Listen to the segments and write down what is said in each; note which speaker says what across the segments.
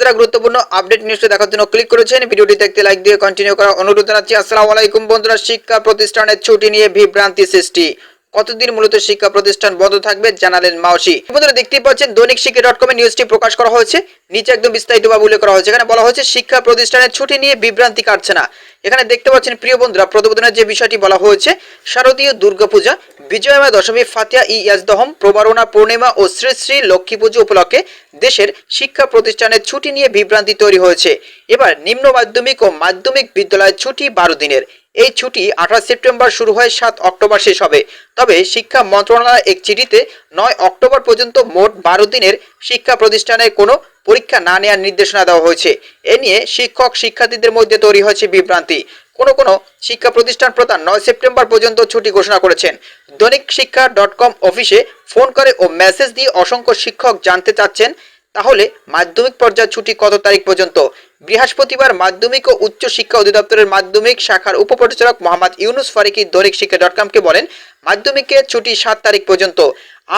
Speaker 1: যারা গুরুত্বপূর্ণ আপডেট নিউজটা দেখার জন্য ক্লিক করেছেন। ভিডিওটি দেখতে লাইক দিয়ে কন্টিনিউ করার অনুরোধ জানাচ্ছি। আসসালামু আলাইকুম বন্ধুরা, শিক্ষা প্রতিষ্ঠানের ছুটি নিয়ে বিভ্রান্তি সৃষ্টি। কতদিন মূলত শিক্ষা প্রতিষ্ঠান বন্ধ থাকবে জানালেন মাওসি বন্ধুরা দেখতেই পাচ্ছেন, দৈনিক শিক্ষা ডট কম কমে নিউজটি প্রকাশ করা হয়েছে। নিচে একদম বিস্তারিতভাবে উল্লেখ করা হয়েছে। এখানে বলা হয়েছে, শিক্ষা প্রতিষ্ঠানের ছুটি নিয়ে বিভ্রান্তি কাটছে না। এখানে দেখতে পাচ্ছেন, প্রিয় বন্ধুরা প্রতিবেদনের যে বিষয়টি বলা হয়েছে, শারদীয় দুর্গাপূজা বিজয়মা দশমী, ফাতিয়া ই ইয়াজদহম, প্রবারণা পূর্ণিমা ও শ্রী শ্রী লক্ষ্মী পুজো উপলক্ষে দেশের শিক্ষা প্রতিষ্ঠানের ছুটি নিয়ে বিভ্রান্তি তৈরি হয়েছে। এবার নিম্ন মাধ্যমিক ও মাধ্যমিক বিদ্যালয়ের ছুটি বারো দিনের। এই ছুটি আঠাশ সেপ্টেম্বর শুরু হয় সাত অক্টোবর শেষ হবে। তবে শিক্ষা মন্ত্রণালয় এক চিঠিতে নয় অক্টোবর পর্যন্ত মোট বারো দিনের শিক্ষা প্রতিষ্ঠানের কোনো পরীক্ষা না নেওয়ার নির্দেশনা দেওয়া হয়েছে। এ নিয়ে শিক্ষক শিক্ষার্থীদের মধ্যে তৈরি হয়েছে বিভ্রান্তি। কোনো কোনো শিক্ষা প্রতিষ্ঠান প্রধান নয় সেপ্টেম্বর পর্যন্ত ছুটি ঘোষণা করেছেন। দৈনিক শিক্ষা ডট কম অফিসে ফোন করে ও মেসেজ দিয়ে অসংখ্য শিক্ষক জানতে চাচ্ছেন তাহলে মাধ্যমিক পর্যায়ে ছুটি কত তারিখ পর্যন্ত? বৃহস্পতিবার মাধ্যমিক ও উচ্চ শিক্ষা অধিদপ্তরের মাধ্যমিক শাখার উপপরিচালক মোহাম্মদ ইউনুস ফারিকি দৈনিক শিক্ষা ডট কমকে বলেন মাধ্যমিকে ছুটি সাত তারিখ পর্যন্ত।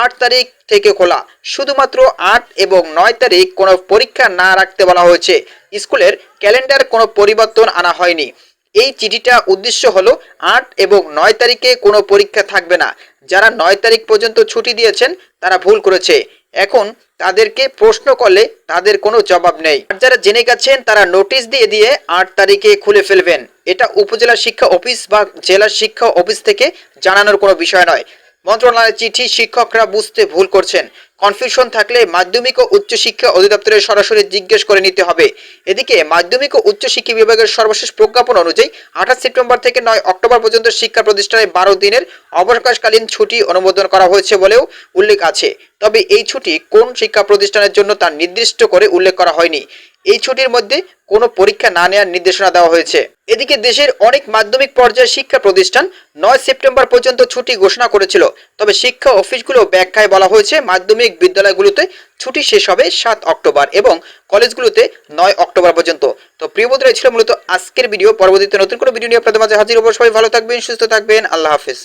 Speaker 1: আট তারিখ থেকে খোলা। শুধুমাত্র আট এবং নয় তারিখ কোনো পরীক্ষা না রাখতে বলা হয়েছে। স্কুলের ক্যালেন্ডার কোনো পরিবর্তন আনা হয়নি। এই চিঠিটা উদ্দেশ্য হলো, আট এবং নয় তারিখে কোনো পরীক্ষা থাকবে না। যারা নয় তারিখ পর্যন্ত ছুটি দিয়েছেন, তারা ভুল করেছে। এখন তাদেরকে প্রশ্ন করলে তাদের কোনো জবাব নেই। আর যারা জেনে গেছেন, তারা নোটিশ দিয়ে দিয়ে আট তারিখে খুলে ফেলবেন। এটা উপজেলা শিক্ষা অফিস বা জেলা শিক্ষা অফিস থেকে জানানোর কোনো বিষয় নয়। মন্ত্রণালয়ের চিঠি শিক্ষকরা বুঝতে ভুল করছেন। কনফিউশন থাকলে মাধ্যমিক ও উচ্চ শিক্ষা অধিদপ্তরের সরাসরি জিজ্ঞেস করে নিতে হবে। এদিকে মাধ্যমিক ও উচ্চ শিক্ষা বিভাগের সর্বশেষ প্রজ্ঞাপন অনুযায়ী আঠাশ সেপ্টেম্বর থেকে নয় অক্টোবর পর্যন্ত শিক্ষা প্রতিষ্ঠানে বারো দিনের অবকাশকালীন ছুটি অনুমোদন করা হয়েছে বলেও উল্লেখ আছে। তবে এই ছুটি কোন শিক্ষা প্রতিষ্ঠানের জন্য তা নির্দিষ্ট করে উল্লেখ করা হয়নি। এই ছুটির মধ্যে কোনো পরীক্ষা না নেওয়ার নির্দেশনা দেওয়া হয়েছে। এদিকে দেশের অনেক মাধ্যমিক পর্যায়ে শিক্ষা প্রতিষ্ঠান নয় সেপ্টেম্বর পর্যন্ত ছুটি ঘোষণা করেছিল। তবে শিক্ষা অফিসগুলো ব্যাখ্যায় বলা হয়েছে, মাধ্যমিক বিদ্যালয়গুলোতে ছুটি শেষ হবে সাত অক্টোবর এবং কলেজগুলোতে নয় অক্টোবর পর্যন্ত। তো প্রিয় বন্ধুরা ছিল মূলত আজকের ভিডিও। পরবর্তীতে নতুন কোনো ভিডিও নিয়ে আপনাদের মাঝে হাজির অবশ্যই ভালো থাকবেন, সুস্থ থাকবেন। আল্লাহ হাফিজ।